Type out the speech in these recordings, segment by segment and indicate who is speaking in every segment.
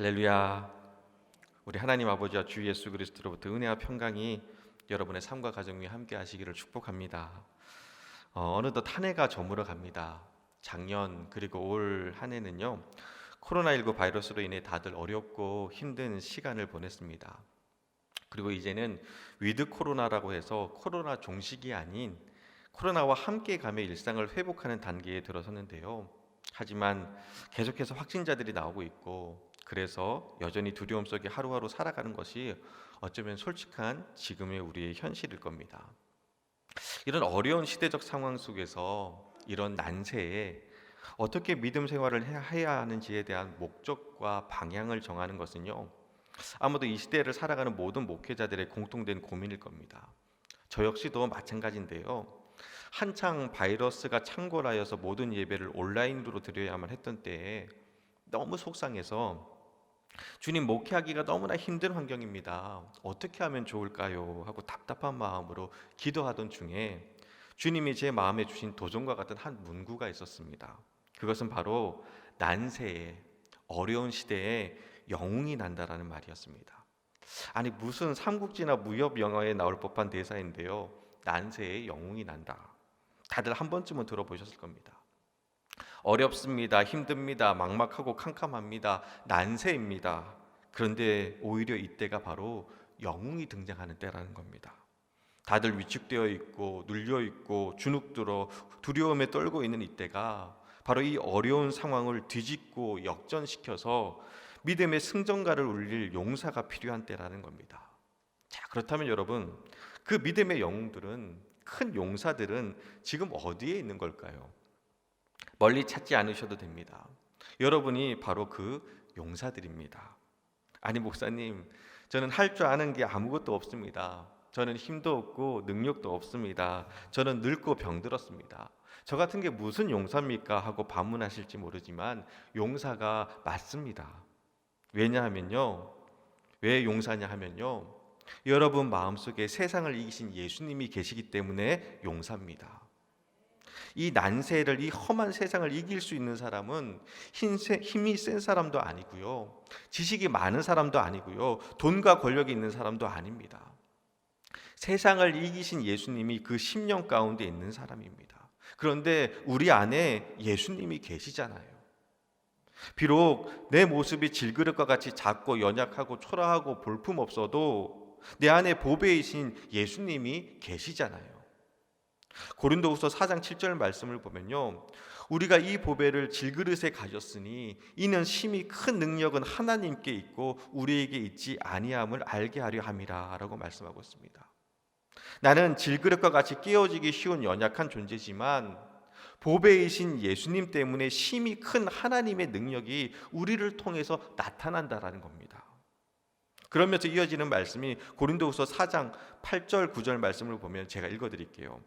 Speaker 1: 할렐루야. 우리 하나님 아버지와 주 예수 그리스도로부터 은혜와 평강이 여러분의 삶과 가정 위에 함께 하시기를 축복합니다. 어, 느덧한 해가 저물어 갑니다. 작년 그리고 올 한 해는요. 코로나19 바이러스로 인해 다들 어렵고 힘든 시간을 보냈습니다. 그리고 이제는 위드 코로나라고 해서 코로나 종식이 아닌 코로나와 함께 가며 일상을 회복하는 단계에 들어섰는데요. 하지만 계속해서 확진자들이 나오고 있고 그래서 여전히 두려움 속에 하루하루 살아가는 것이 어쩌면 솔직한 지금의 우리의 현실일 겁니다. 이런 어려운 시대적 상황 속에서 이런 난세에 어떻게 믿음 생활을 해야 하는지에 대한 목적과 방향을 정하는 것은요. 아무도 이 시대를 살아가는 모든 목회자들의 공통된 고민일 겁니다. 저 역시도 마찬가지인데요. 한창 바이러스가 창궐하여서 모든 예배를 온라인으로 드려야만 했던 때에 너무 속상해서 주님 목회하기가 너무나 힘든 환경입니다. 어떻게 하면 좋을까요? 하고 답답한 마음으로 기도하던 중에 주님이 제 마음에 주신 도전과 같은 한 문구가 있었습니다. 그것은 바로 난세에 어려운 시대에 영웅이 난다라는 말이었습니다. 아니 무슨 삼국지나 무협 영화에 나올 법한 대사인데요. 난세에 영웅이 난다. 다들 한 번쯤은 들어보셨을 겁니다. 어렵습니다. 힘듭니다. 막막하고 캄캄합니다. 난세입니다. 그런데 오히려 이때가 바로 영웅이 등장하는 때라는 겁니다. 다들 위축되어 있고 눌려 있고 주눅들어 두려움에 떨고 있는 이때가 바로 이 어려운 상황을 뒤집고 역전시켜서 믿음의 승전가를 울릴 용사가 필요한 때라는 겁니다. 자, 그렇다면 여러분, 그 믿음의 영웅들은 큰 용사들은 지금 어디에 있는 걸까요? 멀리 찾지 않으셔도 됩니다. 여러분이 바로 그 용사들입니다. 아니 목사님, 저는 할 줄 아는 게 아무것도 없습니다. 저는 힘도 없고 능력도 없습니다. 저는 늙고 병들었습니다. 저 같은 게 무슨 용사입니까 하고 반문하실지 모르지만 용사가 맞습니다. 왜냐하면요. 왜 용사냐 하면요. 여러분 마음속에 세상을 이기신 예수님이 계시기 때문에 용사입니다. 이 난세를 이 험한 세상을 이길 수 있는 사람은 힘이 센 사람도 아니고요. 지식이 많은 사람도 아니고요. 돈과 권력이 있는 사람도 아닙니다. 세상을 이기신 예수님이 그 심령 가운데 있는 사람입니다. 그런데 우리 안에 예수님이 계시잖아요. 비록 내 모습이 질그릇과 같이 작고 연약하고 초라하고 볼품없어도 내 안에 보배이신 예수님이 계시잖아요. 고린도후서 4장 7절 말씀을 보면요. 우리가 이 보배를 질그릇에 가졌으니 이는 심히 큰 능력은 하나님께 있고 우리에게 있지 아니함을 알게 하려 함이라라고 말씀하고 있습니다. 나는 질그릇과 같이 깨어지기 쉬운 연약한 존재지만 보배이신 예수님 때문에 심히 큰 하나님의 능력이 우리를 통해서 나타난다라는 겁니다. 그러면서 이어지는 말씀이 고린도후서 4장 8절 9절 말씀을 보면 제가 읽어 드릴게요.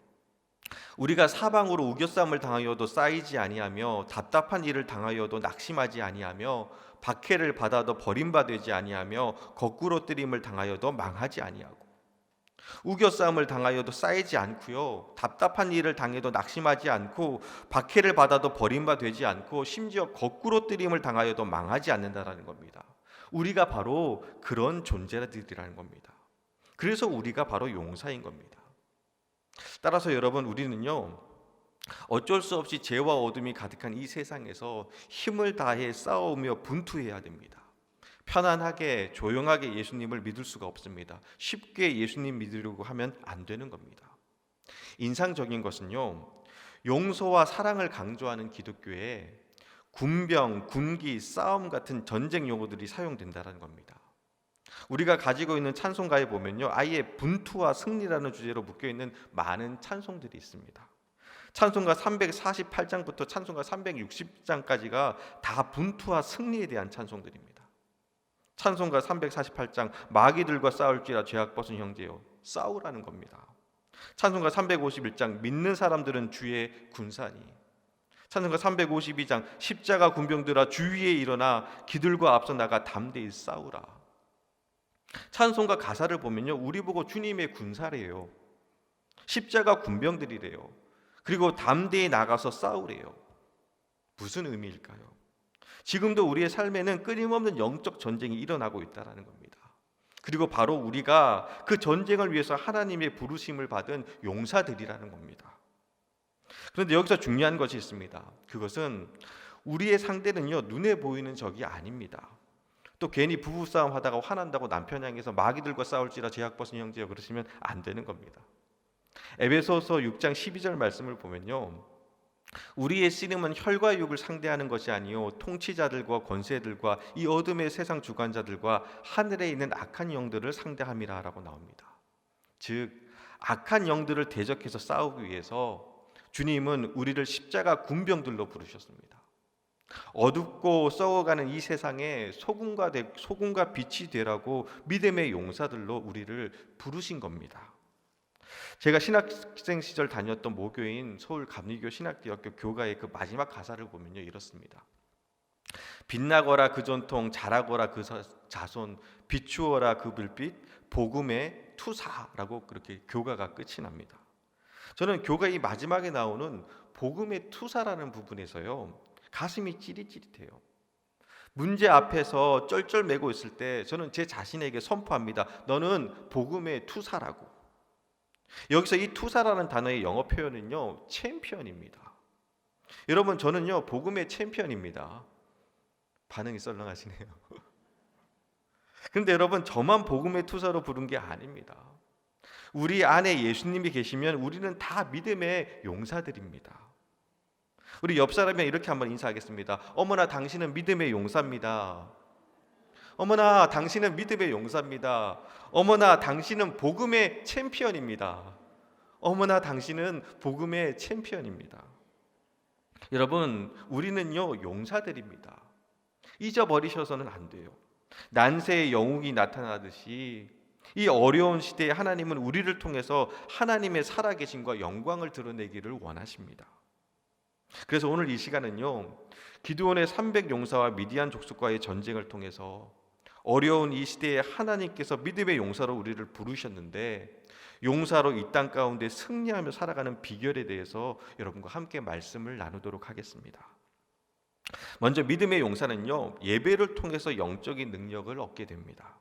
Speaker 1: 우리가 사방으로 우겨쌈을 당하여도 쌓이지 아니하며 답답한 일을 당하여도 낙심하지 아니하며 박해를 받아도 버림받지 아니하며 거꾸로 뜨림을 당하여도 망하지 아니하고 우겨싸움을 당하여도 쌓이지 않고요. 답답한 일을 당해도 낙심하지 않고 박해를 받아도 버림받지 않고 심지어 거꾸로 뜨림을 당하여도 망하지 않는다라는 겁니다. 우리가 바로 그런 존재들이라는 겁니다. 그래서 우리가 바로 용사인 겁니다. 따라서 여러분 우리는요 어쩔 수 없이 죄와 어둠이 가득한 이 세상에서 힘을 다해 싸우며 분투해야 됩니다. 편안하게 조용하게 예수님을 믿을 수가 없습니다. 쉽게 예수님 믿으려고 하면 안 되는 겁니다. 인상적인 것은요. 용서와 사랑을 강조하는 기독교에 군병, 군기, 싸움 같은 전쟁 용어들이 사용된다는 겁니다. 우리가 가지고 있는 찬송가에 보면요. 아예 분투와 승리라는 주제로 묶여 있는 많은 찬송들이 있습니다. 찬송가 348장부터 찬송가 360장까지가 다 분투와 승리에 대한 찬송들입니다. 찬송가 348장 마귀들과 싸울지라 죄악 벗은 형제요 싸우라는 겁니다. 찬송가 351장 믿는 사람들은 주의 군사니 찬송가 352장 십자가 군병들아 주위에 일어나 기들과 앞서 나가 담대히 싸우라 찬송가 가사를 보면요. 우리 보고 주님의 군사래요. 십자가 군병들이래요. 그리고 담대히 나가서 싸우래요. 무슨 의미일까요? 지금도 우리의 삶에는 끊임없는 영적 전쟁이 일어나고 있다라는 겁니다. 그리고 바로 우리가 그 전쟁을 위해서 하나님의 부르심을 받은 용사들이라는 겁니다. 그런데 여기서 중요한 것이 있습니다. 그것은 우리의 상대는요, 눈에 보이는 적이 아닙니다. 또 괜히 부부싸움 하다가 화난다고 남편 향해서 마귀들과 싸울지라 제약벗은 형제여 그러시면 안 되는 겁니다. 에베소서 6장 12절 말씀을 보면요. 우리의 씨름은 혈과 육을 상대하는 것이 아니요 통치자들과 권세들과 이 어둠의 세상 주관자들과 하늘에 있는 악한 영들을 상대함이라라고 나옵니다. 즉 악한 영들을 대적해서 싸우기 위해서 주님은 우리를 십자가 군병들로 부르셨습니다. 어둡고 썩어가는 이 세상에 소금과, 되, 소금과 빛이 되라고 믿음의 용사들로 우리를 부르신 겁니다. 제가 신학생 시절 다녔던 모교인 서울 감리교 신학대학교 교가의 그 마지막 가사를 보면요 이렇습니다. 빛나거라 그 전통 자라거라 그 자손 비추어라 그 불빛 복음의 투사라고 그렇게 교가가 끝이 납니다. 저는 교가 이 마지막에 나오는 복음의 투사라는 부분에서요 가슴이 찌릿찌릿해요. 문제 앞에서 쩔쩔매고 있을 때 저는 제 자신에게 선포합니다. 너는 복음의 투사라고. 여기서 이 투사라는 단어의 영어 표현은요, 챔피언입니다. 여러분, 저는요, 복음의 챔피언입니다. 반응이 썰렁하시네요. 그데 여러분, 저만 복음의 투사로 부른 게 아닙니다. 우리 안에 예수님이 계시면 우리는 다 믿음의 용사들입니다. 우리 옆 사람이 이렇게 한번 인사하겠습니다. 어머나 당신은 믿음의 용사입니다. 어머나 당신은 믿음의 용사입니다. 어머나 당신은 복음의 챔피언입니다. 어머나 당신은 복음의 챔피언입니다. 여러분, 우리는요 용사들입니다. 잊어버리셔서는 안 돼요. 난세의 영웅이 나타나듯이 이 어려운 시대에 하나님은 우리를 통해서 하나님의 살아계심과 영광을 드러내기를 원하십니다. 그래서 오늘 이 시간은요. 기드온의 300 용사와 미디안 족속과의 전쟁을 통해서 어려운 이 시대에 하나님께서 믿음의 용사로 우리를 부르셨는데 용사로 이 땅 가운데 승리하며 살아가는 비결에 대해서 여러분과 함께 말씀을 나누도록 하겠습니다. 먼저 믿음의 용사는요. 예배를 통해서 영적인 능력을 얻게 됩니다.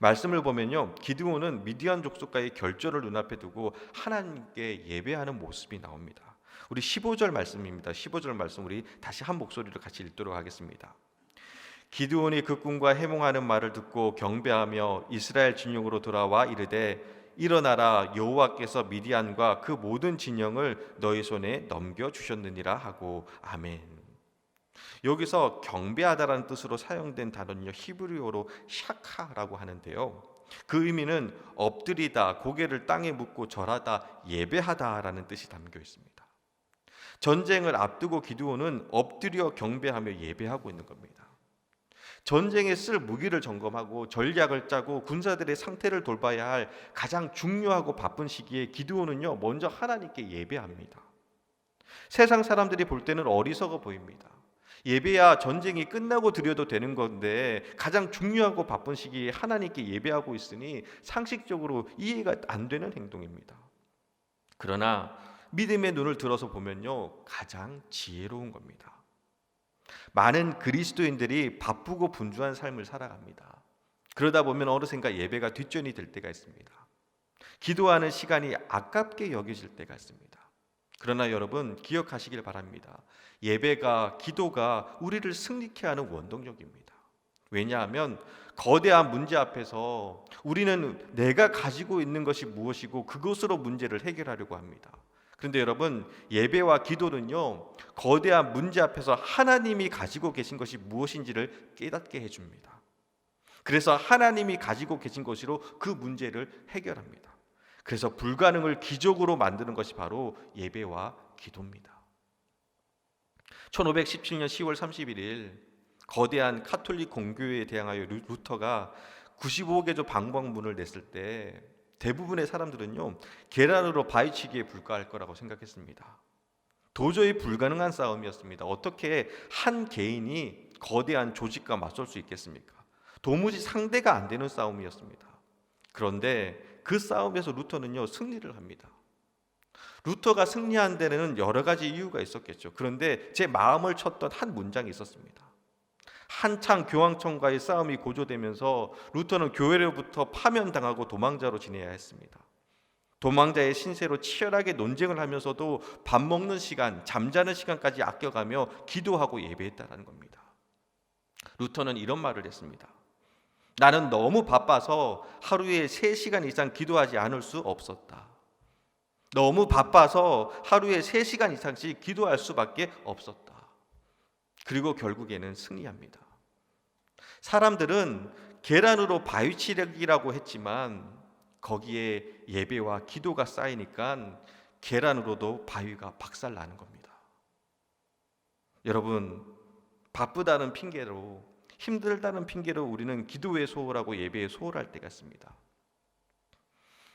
Speaker 1: 말씀을 보면요. 기드온은 미디안 족속과의 결절을 눈앞에 두고 하나님께 예배하는 모습이 나옵니다. 우리 15절 말씀입니다. 15절 말씀 우리 다시 한 목소리로 같이 읽도록 하겠습니다. 기드온이 그 꿈과 해몽하는 말을 듣고 경배하며 이스라엘 진영으로 돌아와 이르되 일어나라 여호와께서 미디안과 그 모든 진영을 너희 손에 넘겨 주셨느니라 하고 아멘. 여기서 경배하다라는 뜻으로 사용된 단어는요 히브리어로 샤카라고 하는데요. 그 의미는 엎드리다, 고개를 땅에 묻고 절하다, 예배하다라는 뜻이 담겨 있습니다. 전쟁을 앞두고 기드온은 엎드려 경배하며 예배하고 있는 겁니다. 전쟁에 쓸 무기를 점검하고 전략을 짜고 군사들의 상태를 돌봐야 할 가장 중요하고 바쁜 시기에 기드온은요 먼저 하나님께 예배합니다. 세상 사람들이 볼 때는 어리석어 보입니다. 예배야 전쟁이 끝나고 드려도 되는 건데 가장 중요하고 바쁜 시기에 하나님께 예배하고 있으니 상식적으로 이해가 안 되는 행동입니다. 그러나 믿음의 눈을 들어서 보면요. 가장 지혜로운 겁니다. 많은 그리스도인들이 바쁘고 분주한 삶을 살아갑니다. 그러다 보면 어느샌가 예배가 뒷전이 될 때가 있습니다. 기도하는 시간이 아깝게 여겨질 때가 있습니다. 그러나 여러분 기억하시길 바랍니다. 예배가 기도가 우리를 승리케 하는 원동력입니다. 왜냐하면 거대한 문제 앞에서 우리는 내가 가지고 있는 것이 무엇이고 그것으로 문제를 해결하려고 합니다. 그런데 여러분 예배와 기도는요 거대한 문제 앞에서 하나님이 가지고 계신 것이 무엇인지를 깨닫게 해줍니다. 그래서 하나님이 가지고 계신 것으로 그 문제를 해결합니다. 그래서 불가능을 기적으로 만드는 것이 바로 예배와 기도입니다. 1517년 10월 31일 거대한 카톨릭 공교회에 대항하여 루터가 95개조 방방문을 냈을 때 대부분의 사람들은요 계란으로 바위치기에 불과할 거라고 생각했습니다. 도저히 불가능한 싸움이었습니다. 어떻게 한 개인이 거대한 조직과 맞설 수 있겠습니까? 도무지 상대가 안 되는 싸움이었습니다. 그런데 그 싸움에서 루터는요 승리를 합니다. 루터가 승리한 데는 여러 가지 이유가 있었겠죠. 그런데 제 마음을 쳤던 한 문장이 있었습니다. 한창 교황청과의 싸움이 고조되면서 루터는 교회로부터 파면당하고 도망자로 지내야 했습니다. 도망자의 신세로 치열하게 논쟁을 하면서도 밥 먹는 시간, 잠자는 시간까지 아껴가며 기도하고 예배했다는 겁니다. 루터는 이런 말을 했습니다. 나는 너무 바빠서 하루에 3시간 이상 기도하지 않을 수 없었다. 너무 바빠서 하루에 3시간 이상씩 기도할 수밖에 없었다. 그리고 결국에는 승리합니다. 사람들은 계란으로 바위치력이라고 했지만 거기에 예배와 기도가 쌓이니까 계란으로도 바위가 박살 나는 겁니다. 여러분, 바쁘다는 핑계로 힘들다는 핑계로 우리는 기도에 소홀하고 예배에 소홀할 때가 있습니다.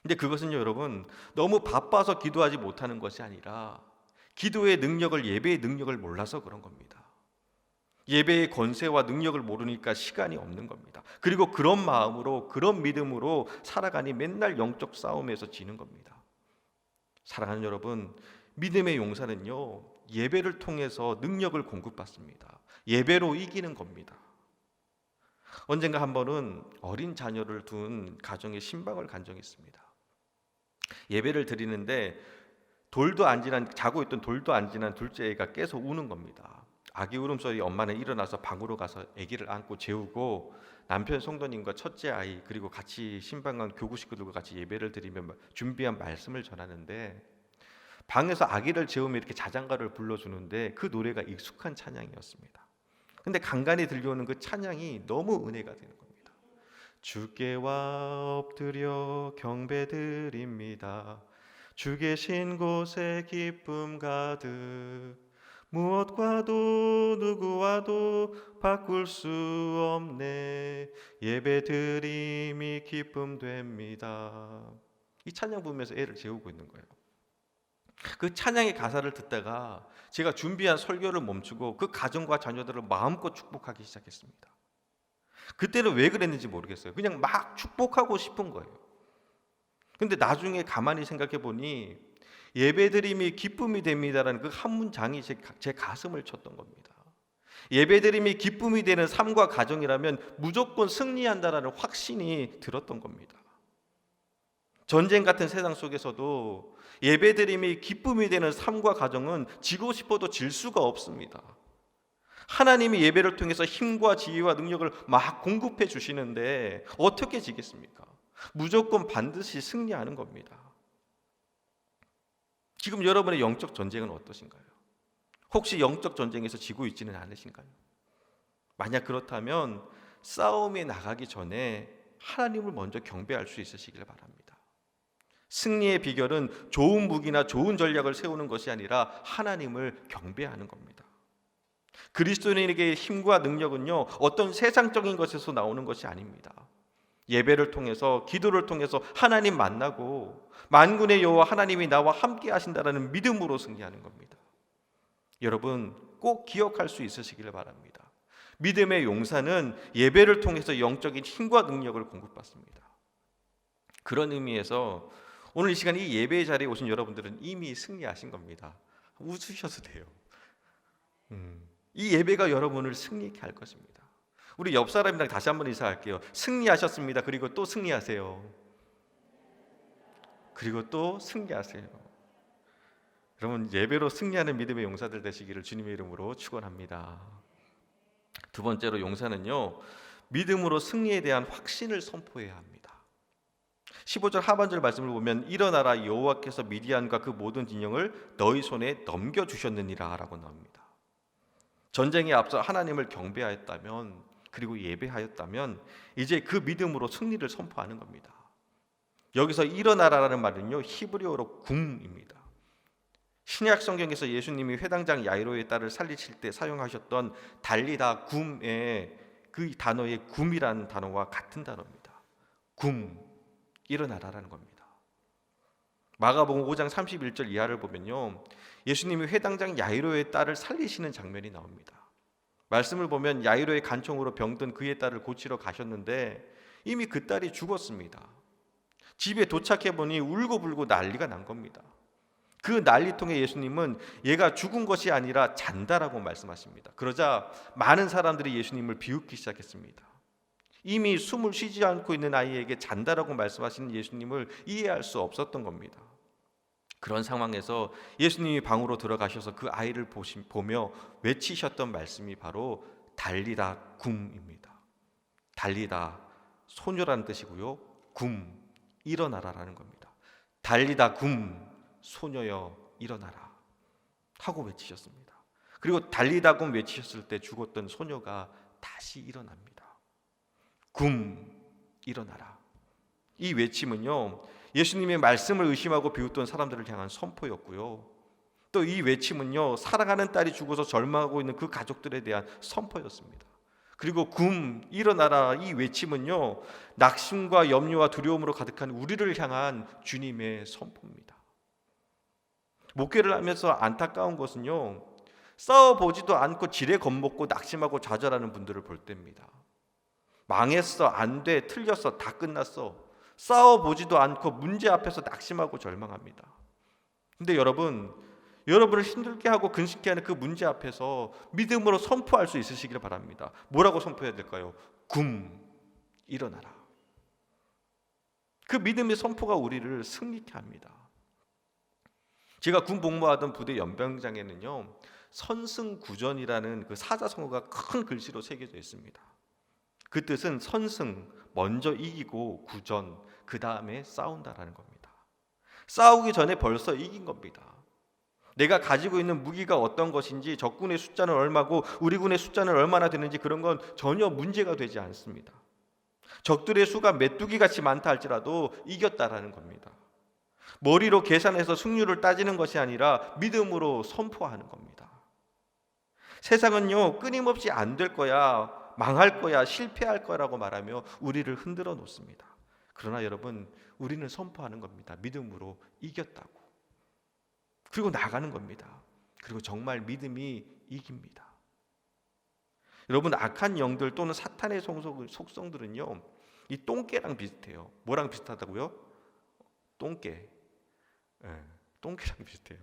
Speaker 1: 근데 그것은요, 여러분, 너무 바빠서 기도하지 못하는 것이 아니라 기도의 능력을 예배의 능력을 몰라서 그런 겁니다. 예배의 권세와 능력을 모르니까 시간이 없는 겁니다. 그리고 그런 마음으로 그런 믿음으로 살아가니 맨날 영적 싸움에서 지는 겁니다. 사랑하는 여러분, 믿음의 용사는요. 예배를 통해서 능력을 공급받습니다. 예배로 이기는 겁니다. 언젠가 한 번은 어린 자녀를 둔가정의 신방을 간 적이 있습니다. 예배를 드리는데 돌도 안 지난 자고 있던 돌도 안 지난 둘째 애가 계속 우는 겁니다. 아기 울음소리 엄마는 일어나서 방으로 가서 아기를 안고 재우고 남편 성도님과 첫째 아이 그리고 같이 신방관 교구 식구들과 같이 예배를 드리며 준비한 말씀을 전하는데 방에서 아기를 재우며 이렇게 자장가를 불러주는데 그 노래가 익숙한 찬양이었습니다. 근데 간간히 들려오는 그 찬양이 너무 은혜가 되는 겁니다. 주께와 엎드려 경배드립니다. 주 계신 곳에 기쁨 가득 무엇과도 누구와도 바꿀 수 없네 예배 드림이 기쁨 됩니다. 이 찬양 부면서 애를 재우고 있는 거예요. 그 찬양의 가사를 듣다가 제가 준비한 설교를 멈추고 그 가정과 자녀들을 마음껏 축복하기 시작했습니다. 그때는 왜 그랬는지 모르겠어요. 그냥 막 축복하고 싶은 거예요. 근데 나중에 가만히 생각해 보니 예배드림이 기쁨이 됩니다라는 그 한 문장이 제, 제 가슴을 쳤던 겁니다. 예배드림이 기쁨이 되는 삶과 가정이라면 무조건 승리한다라는 확신이 들었던 겁니다. 전쟁 같은 세상 속에서도 예배드림이 기쁨이 되는 삶과 가정은 지고 싶어도 질 수가 없습니다. 하나님이 예배를 통해서 힘과 지혜와 능력을 막 공급해 주시는데 어떻게 지겠습니까? 무조건 반드시 승리하는 겁니다. 지금 여러분의 영적 전쟁은 어떠신가요? 혹시 영적 전쟁에서 지고 있지는 않으신가요? 만약 그렇다면 싸움에 나가기 전에 하나님을 먼저 경배할 수 있으시길 바랍니다. 승리의 비결은 좋은 무기나 좋은 전략을 세우는 것이 아니라 하나님을 경배하는 겁니다. 그리스도인에게 힘과 능력은요, 어떤 세상적인 것에서 나오는 것이 아닙니다. 예배를 통해서 기도를 통해서 하나님 만나고 만군의 여호와 하나님이 나와 함께 하신다라는 믿음으로 승리하는 겁니다. 여러분 꼭 기억할 수 있으시기를 바랍니다. 믿음의 용사는 예배를 통해서 영적인 힘과 능력을 공급받습니다. 그런 의미에서 오늘 이 시간 이예배 자리에 오신 여러분들은 이미 승리하신 겁니다. 웃으셔도 돼요. 음, 이 예배가 여러분을 승리케 할 것입니다. 우리 옆 사람이랑 다시 한번 인사할게요. 승리하셨습니다. 그리고 또 승리하세요. 그리고 또 승리하세요. 여러분 예배로 승리하는 믿음의 용사들 되시기를 주님의 이름으로 축원합니다. 두 번째로 용사는요. 믿음으로 승리에 대한 확신을 선포해야 합니다. 15절 하반절 말씀을 보면 일어나라 여호와께서 미디안과 그 모든 진영을 너희 손에 넘겨 주셨느니라라고 나옵니다. 전쟁에 앞서 하나님을 경배하였다면 그리고 예배하였다면 이제 그 믿음으로 승리를 선포하는 겁니다. 여기서 일어나라라는 말은요 히브리어로 궁입니다. 신약 성경에서 예수님이 회당장 야이로의 딸을 살리실 때 사용하셨던 달리다 굼의 그 단어의 굼이라는 단어와 같은 단어입니다. 굼 일어나라라는 겁니다. 마가복음 5장 31절 이하를 보면요. 예수님이 회당장 야이로의 딸을 살리시는 장면이 나옵니다. 말씀을 보면 야이로의 간청으로 병든 그의 딸을 고치러 가셨는데 이미 그 딸이 죽었습니다. 집에 도착해 보니 울고불고 난리가 난 겁니다. 그 난리통에 예수님은 얘가 죽은 것이 아니라 잔다라고 말씀하십니다. 그러자 많은 사람들이 예수님을 비웃기 시작했습니다. 이미 숨을 쉬지 않고 있는 아이에게 잔다라고 말씀하시는 예수님을 이해할 수 없었던 겁니다. 그런 상황에서 예수님이 방으로 들어가셔서 그 아이를 보시, 보며 외치셨던 말씀이 바로 달리다 굼입니다. 달리다 소녀라는 뜻이고요. 굼 일어나라라는 겁니다. 달리다 굼 소녀여 일어나라 하고 외치셨습니다. 그리고 달리다 굼 외치셨을 때 죽었던 소녀가 다시 일어납니다. 굼 일어나라. 이 외침은요. 예수님의 말씀을 의심하고 비웃던 사람들을 향한 선포였고요. 또 이 외침은요, 사랑하는 딸이 죽어서 절망하고 있는 그 가족들에 대한 선포였습니다. 그리고 굼 일어나라 이 외침은요 낙심과 염려와 두려움으로 가득한 우리를 향한 주님의 선포입니다. 목회를 하면서 안타까운 것은요 싸워 보지도 않고 지레 겁먹고 낙심하고 좌절하는 분들을 볼 때입니다. 망했어 안돼 틀렸어 다 끝났어 싸워보지도 않고 문제 앞에서 낙심하고 절망합니다. 근데 여러분, 여러분을 힘들게 하고 근심케 하는 그 문제 앞에서 믿음으로 선포할 수 있으시길 바랍니다. 뭐라고 선포해야 될까요? 굼 일어나라. 그 믿음의 선포가 우리를 승리케 합니다. 제가 군 복무하던 부대 연병장에는요. 선승구전이라는 그 사자성어가 큰 글씨로 새겨져 있습니다. 그 뜻은 선승 먼저 이기고 구전 그 다음에 싸운다라는 겁니다. 싸우기 전에 벌써 이긴 겁니다. 내가 가지고 있는 무기가 어떤 것인지 적군의 숫자는 얼마고 우리 군의 숫자는 얼마나 되는지 그런 건 전혀 문제가 되지 않습니다. 적들의 수가 메뚜기 같이 많다 할지라도 이겼다라는 겁니다. 머리로 계산해서 승률을 따지는 것이 아니라 믿음으로 선포하는 겁니다. 세상은요, 끊임없이 안 될 거야, 망할 거야, 실패할 거라고 말하며 우리를 흔들어 놓습니다. 그러나 여러분, 우리는 선포하는 겁니다. 믿음으로 이겼다고. 그리고 나가는 겁니다. 그리고 정말 믿음이 이깁니다. 여러분, 악한 영들 또는 사탄의 속성들은요, 이 똥개랑 비슷해요. 뭐랑 비슷하다고요? 똥개. 네, 똥개랑 비슷해요.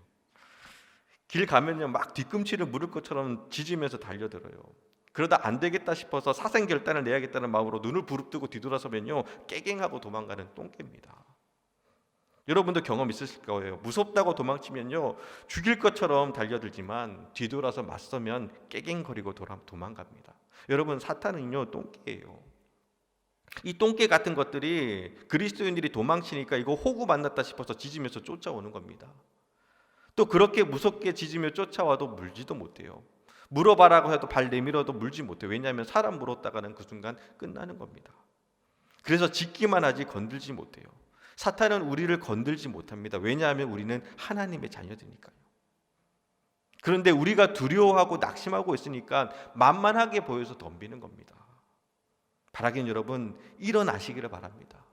Speaker 1: 길 가면요, 막 뒤꿈치를 물을 것처럼 짖으면서 달려들어요. 그러다 안 되겠다 싶어서 사생결단을 내야겠다는 마음으로 눈을 부릅뜨고 뒤돌아서면요 깨갱하고 도망가는 똥개입니다. 여러분도 경험 있으실 거예요. 무섭다고 도망치면요 죽일 것처럼 달려들지만 뒤돌아서 맞서면 깨갱거리고 돌아, 도망갑니다. 여러분 사탄은요 똥개예요. 이 똥개 같은 것들이 그리스도인들이 도망치니까 이거 호구 만났다 싶어서 짖으면서 쫓아오는 겁니다. 또 그렇게 무섭게 짖으며 쫓아와도 물지도 못해요. 물어봐라고 해도 발 내밀어도 물지 못해. 왜냐하면 사람 물었다가는 그 순간 끝나는 겁니다. 그래서 짓기만 하지 건들지 못해요. 사탄은 우리를 건들지 못합니다. 왜냐하면 우리는 하나님의 자녀들이니까요. 그런데 우리가 두려워하고 낙심하고 있으니까 만만하게 보여서 덤비는 겁니다. 바라긴 여러분 일어나시기를 바랍니다.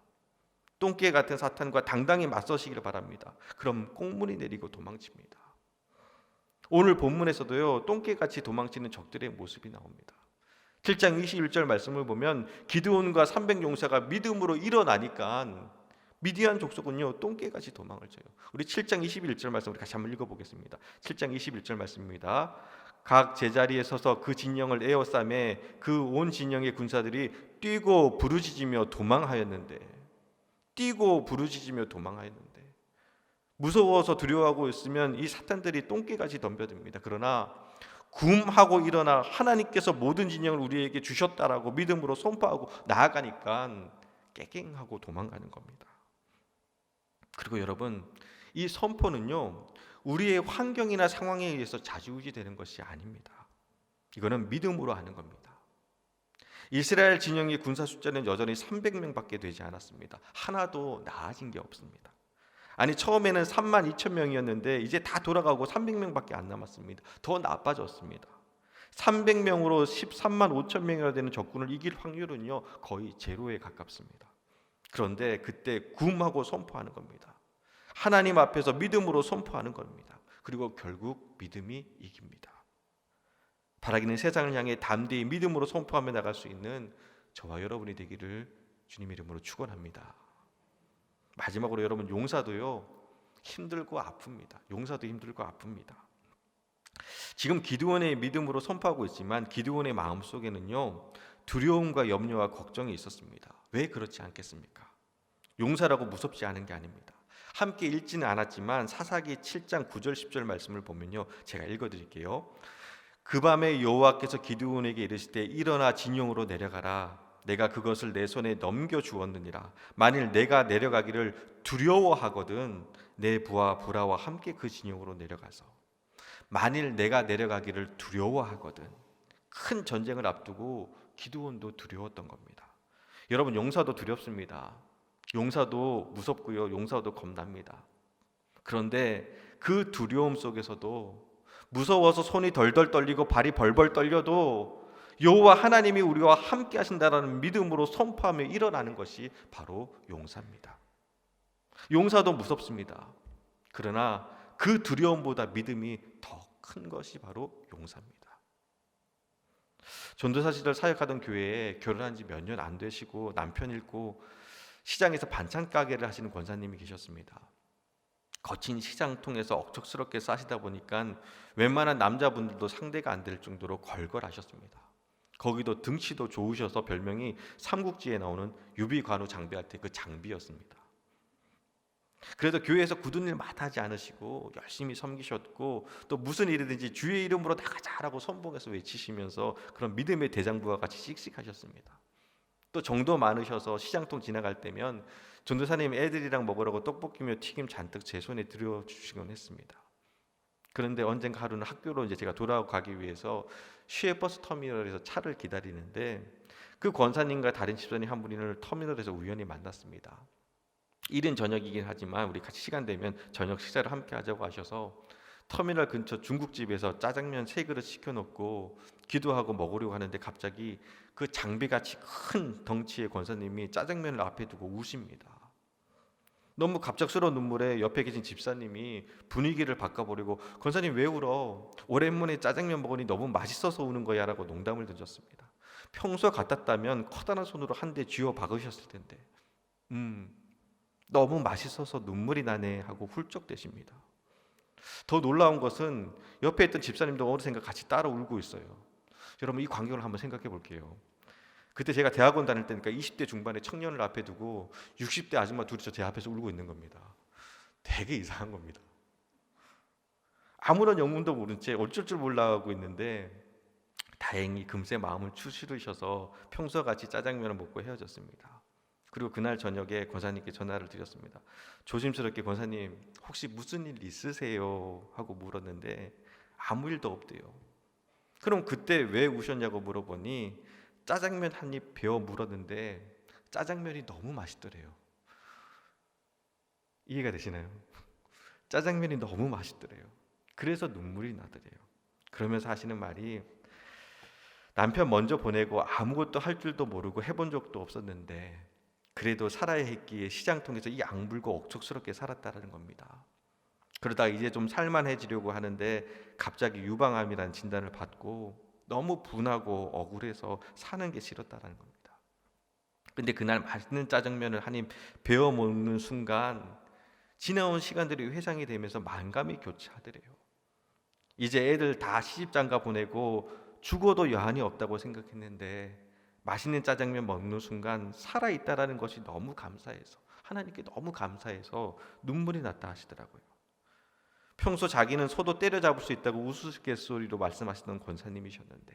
Speaker 1: 똥개 같은 사탄과 당당히 맞서시기를 바랍니다. 그럼 꽁무니 내리고 도망칩니다. 오늘 본문에서도요. 똥개같이 도망치는 적들의 모습이 나옵니다. 7장 21절 말씀을 보면 기드온과 300용사가 믿음으로 일어나니까 미디안 족속은요 똥개같이 도망을 쳐요. 우리 7장 21절 말씀 우리 같이 한번 읽어보겠습니다. 7장 21절 말씀입니다. 각 제자리에 서서 그 진영을 에어싸매 그온 진영의 군사들이 뛰고 부르짖으며 도망하였는데 뛰고 부르짖으며 도망하였는데 무서워서 두려워하고 있으면 이 사탄들이 똥개같이 덤벼듭니다. 그러나 굶하고 일어나 하나님께서 모든 진영을 우리에게 주셨다라고 믿음으로 선포하고 나아가니까 깨갱하고 도망가는 겁니다. 그리고 여러분 이 선포는요 우리의 환경이나 상황에 의해서 자지우지되는 것이 아닙니다. 이거는 믿음으로 하는 겁니다. 이스라엘 진영의 군사 숫자는 여전히 300명밖에 되지 않았습니다. 하나도 나아진 게 없습니다. 아니 처음에는 3만 2천 명이었는데 이제 다 돌아가고 300명밖에 안 남았습니다. 더 나빠졌습니다. 300명으로 13만 5천 명이라 되는 적군을 이길 확률은요 거의 제로에 가깝습니다. 그런데 그때 굶하고 선포하는 겁니다. 하나님 앞에서 믿음으로 선포하는 겁니다. 그리고 결국 믿음이 이깁니다. 바라기는 세상을 향해 담대히 믿음으로 선포하며 나갈 수 있는 저와 여러분이 되기를 주님 이름으로 축원합니다. 마지막으로 여러분 용사도요 힘들고 아픕니다. 용사도 힘들고 아픕니다. 지금 기드온의 믿음으로 선포하고 있지만 기드온의 마음 속에는요 두려움과 염려와 걱정이 있었습니다. 왜 그렇지 않겠습니까? 용사라고 무섭지 않은 게 아닙니다. 함께 읽지는 않았지만 사사기 7장 9절 10절 말씀을 보면요 제가 읽어드릴게요. 그 밤에 여호와께서 기드온에게 이르시되 일어나 진영으로 내려가라. 내가 그것을 내 손에 넘겨 주었느니라. 만일 내가 내려가기를 두려워하거든 내 부와 부라와 함께 그 진영으로 내려가서 만일 내가 내려가기를 두려워하거든 큰 전쟁을 앞두고 기드온도 두려웠던 겁니다. 여러분 용사도 두렵습니다. 용사도 무섭고요. 용사도 겁납니다. 그런데 그 두려움 속에서도 무서워서 손이 덜덜 떨리고 발이 벌벌 떨려도 여호와 하나님이 우리와 함께 하신다라는 믿음으로 선포하며 일어나는 것이 바로 용사입니다. 용사도 무섭습니다. 그러나 그 두려움보다 믿음이 더 큰 것이 바로 용사입니다. 전도사 시절 사역하던 교회에 결혼한 지 몇 년 안 되시고 남편 잃고 시장에서 반찬 가게를 하시는 권사님이 계셨습니다. 거친 시장 통해서 억척스럽게 싸시다 보니까 웬만한 남자분들도 상대가 안 될 정도로 걸걸하셨습니다. 거기도 등치도 좋으셔서 별명이 삼국지에 나오는 유비관우 장비할 때 그 장비였습니다. 그래서 교회에서 굳은 일마다지 않으시고 열심히 섬기셨고 또 무슨 일이든지 주의 이름으로 나가자라고 선봉해서 외치시면서 그런 믿음의 대장부와 같이 씩씩하셨습니다. 또 정도 많으셔서 시장통 지나갈 때면 전도사님 애들이랑 먹으라고 떡볶이며 튀김 잔뜩 제 손에 들여주시곤 했습니다. 그런데 언젠가 하루는 학교로 이제 제가 돌아가기 위해서 시외 버스 터미널에서 차를 기다리는데 그 권사님과 다른 집사님 한 분을 터미널에서 우연히 만났습니다. 이른 저녁이긴 하지만 우리 같이 시간 되면 저녁 식사를 함께 하자고 하셔서 터미널 근처 중국집에서 짜장면 세 그릇 시켜놓고 기도하고 먹으려고 하는데 갑자기 그 장비같이 큰 덩치의 권사님이 짜장면을 앞에 두고 우십니다. 너무 갑작스러운 눈물에 옆에 계신 집사님이 분위기를 바꿔버리고 권사님 왜 울어? 오랜만에 짜장면 먹으니 너무 맛있어서 우는 거야라고 농담을 던졌습니다. 평소 같았다면 커다란 손으로 한 대 쥐어 박으셨을 텐데, 음, 너무 맛있어서 눈물이 나네 하고 훌쩍대십니다. 더 놀라운 것은 옆에 있던 집사님도 어느 생각 같이 따라 울고 있어요. 여러분 이 광경을 한번 생각해 볼게요. 그때 제가 대학원 다닐 때니까 20대 중반의 청년을 앞에 두고 60대 아줌마 둘이 저제 앞에서 울고 있는 겁니다. 되게 이상한 겁니다. 아무런 영문도 모른 채 어쩔 줄 몰라하고 있는데 다행히 금세 마음을 추스르셔서 평소와 같이 짜장면을 먹고 헤어졌습니다. 그리고 그날 저녁에 권사님께 전화를 드렸습니다. 조심스럽게 권사님 혹시 무슨 일 있으세요? 하고 물었는데 아무 일도 없대요. 그럼 그때 왜 우셨냐고 물어보니 짜장면 한 입 베어 물었는데 짜장면이 너무 맛있더래요. 이해가 되시나요? 짜장면이 너무 맛있더래요. 그래서 눈물이 나더래요. 그러면서 하시는 말이 남편 먼저 보내고 아무것도 할 줄도 모르고 해본 적도 없었는데 그래도 살아야 했기에 시장 통해서 이 악물고 억척스럽게 살았다라는 겁니다. 그러다 이제 좀 살만해지려고 하는데 갑자기 유방암이라는 진단을 받고 너무 분하고 억울해서 사는 게 싫었다는 겁니다. 근데 그날 맛있는 짜장면을 한입 베어 먹는 순간 지나온 시간들이 회상이 되면서 만감이 교차하더래요. 이제 애들 다 시집장가 보내고 죽어도 여한이 없다고 생각했는데 맛있는 짜장면 먹는 순간 살아 있다라는 것이 너무 감사해서 하나님께 너무 감사해서 눈물이 났다 하시더라고요. 평소 자기는 소도 때려잡을 수 있다고 우스갯소리로 말씀하시던 권사님이셨는데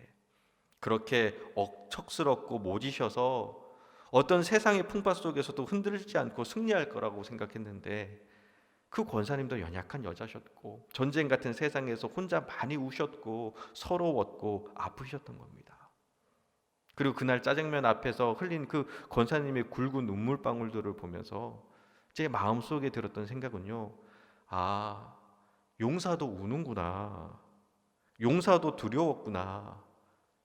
Speaker 1: 그렇게 억척스럽고 모지셔서 어떤 세상의 풍파 속에서도 흔들리지 않고 승리할 거라고 생각했는데 그 권사님도 연약한 여자셨고 전쟁 같은 세상에서 혼자 많이 우셨고 서러웠고 아프셨던 겁니다. 그리고 그날 짜장면 앞에서 흘린 그 권사님의 굵은 눈물 방울들을 보면서 제 마음속에 들었던 생각은요. 아, 용사도 우는구나. 용사도 두려웠구나.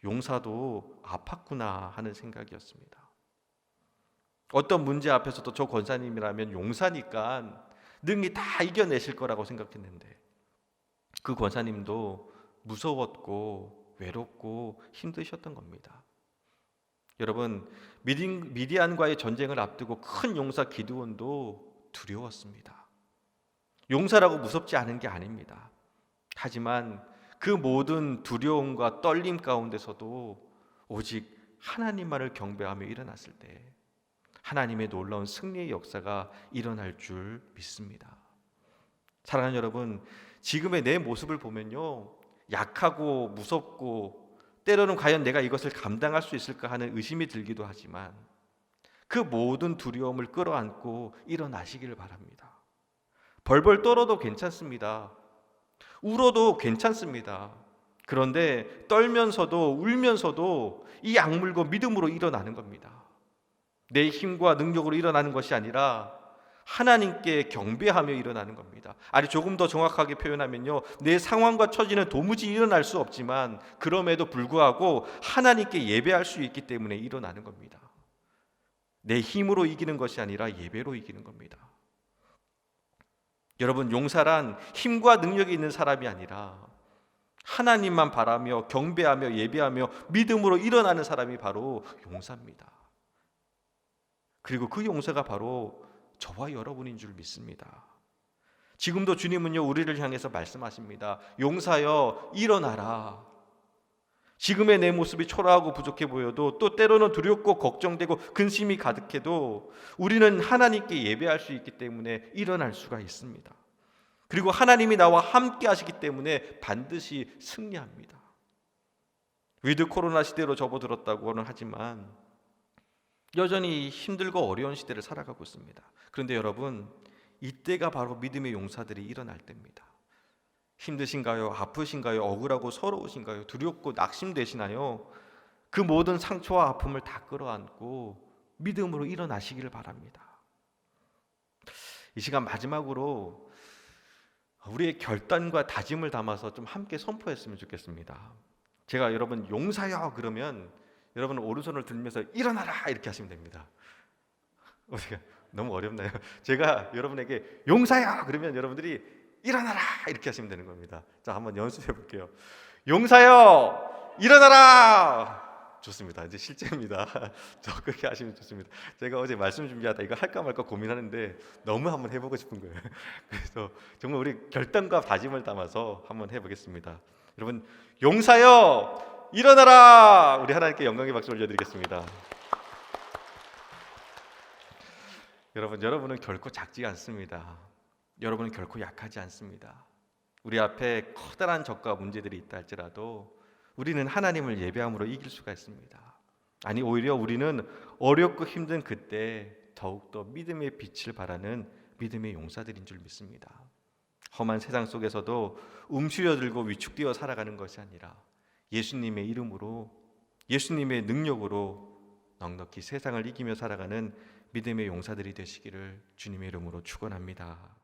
Speaker 1: 용사도 아팠구나 하는 생각이었습니다. 어떤 문제 앞에서도 저 권사님이라면 용사니까 능히 다 이겨내실 거라고 생각했는데 그 권사님도 무서웠고 외롭고 힘드셨던 겁니다. 여러분 미디안과의 전쟁을 앞두고 큰 용사 기드온도 두려웠습니다. 용사라고 무섭지 않은 게 아닙니다. 하지만 그 모든 두려움과 떨림 가운데서도 오직 하나님만을 경배하며 일어났을 때 하나님의 놀라운 승리의 역사가 일어날 줄 믿습니다. 사랑하는 여러분, 지금의 내 모습을 보면요. 약하고 무섭고 때로는 과연 내가 이것을 감당할 수 있을까 하는 의심이 들기도 하지만 그 모든 두려움을 끌어안고 일어나시기를 바랍니다. 벌벌 떨어도 괜찮습니다. 울어도 괜찮습니다. 그런데 떨면서도 울면서도 이 악물고 믿음으로 일어나는 겁니다. 내 힘과 능력으로 일어나는 것이 아니라 하나님께 경배하며 일어나는 겁니다. 아니 조금 더 정확하게 표현하면요. 내 상황과 처지는 도무지 일어날 수 없지만 그럼에도 불구하고 하나님께 예배할 수 있기 때문에 일어나는 겁니다. 내 힘으로 이기는 것이 아니라 예배로 이기는 겁니다. 여러분 용사란 힘과 능력이 있는 사람이 아니라 하나님만 바라며 경배하며 예배하며 믿음으로 일어나는 사람이 바로 용사입니다. 그리고 그 용사가 바로 저와 여러분인 줄 믿습니다. 지금도 주님은요 우리를 향해서 말씀하십니다. 용사여 일어나라. 지금의 내 모습이 초라하고 부족해 보여도 또 때로는 두렵고 걱정되고 근심이 가득해도 우리는 하나님께 예배할 수 있기 때문에 일어날 수가 있습니다. 그리고 하나님이 나와 함께 하시기 때문에 반드시 승리합니다. 위드 코로나 시대로 접어들었다고는 하지만 여전히 힘들고 어려운 시대를 살아가고 있습니다. 그런데 여러분, 이때가 바로 믿음의 용사들이 일어날 때입니다. 힘드신가요? 아프신가요? 억울하고 서러우신가요? 두렵고 낙심되시나요? 그 모든 상처와 아픔을 다 끌어안고 믿음으로 일어나시기를 바랍니다. 이 시간 마지막으로 우리의 결단과 다짐을 담아서 좀 함께 선포했으면 좋겠습니다. 제가 여러분 용사여 그러면 여러분 오른손을 들면서 일어나라 이렇게 하시면 됩니다. 어떻게 너무 어렵나요? 제가 여러분에게 용사야 그러면 여러분들이 일어나라 이렇게 하시면 되는 겁니다. 자, 한번 연습해 볼게요. 용사여 일어나라. 좋습니다. 이제 실제입니다. 저 그렇게 하시면 좋습니다. 제가 어제 말씀 준비하다 이거 할까 말까 고민하는데 너무 한번 해보고 싶은 거예요. 그래서 정말 우리 결단과 다짐을 담아서 한번 해보겠습니다. 여러분 용사여 일어나라. 우리 하나님께 영광의 박수 올려드리겠습니다. 여러분 여러분은 결코 작지 않습니다. 여러분은 결코 약하지 않습니다. 우리 앞에 커다란 적과 문제들이 있다 할지라도 우리는 하나님을 예배함으로 이길 수가 있습니다. 아니 오히려 우리는 어렵고 힘든 그때 더욱더 믿음의 빛을 바라는 믿음의 용사들인 줄 믿습니다. 험한 세상 속에서도 움츠려들고 위축되어 살아가는 것이 아니라 예수님의 이름으로 예수님의 능력으로 넉넉히 세상을 이기며 살아가는 믿음의 용사들이 되시기를 주님의 이름으로 축원합니다.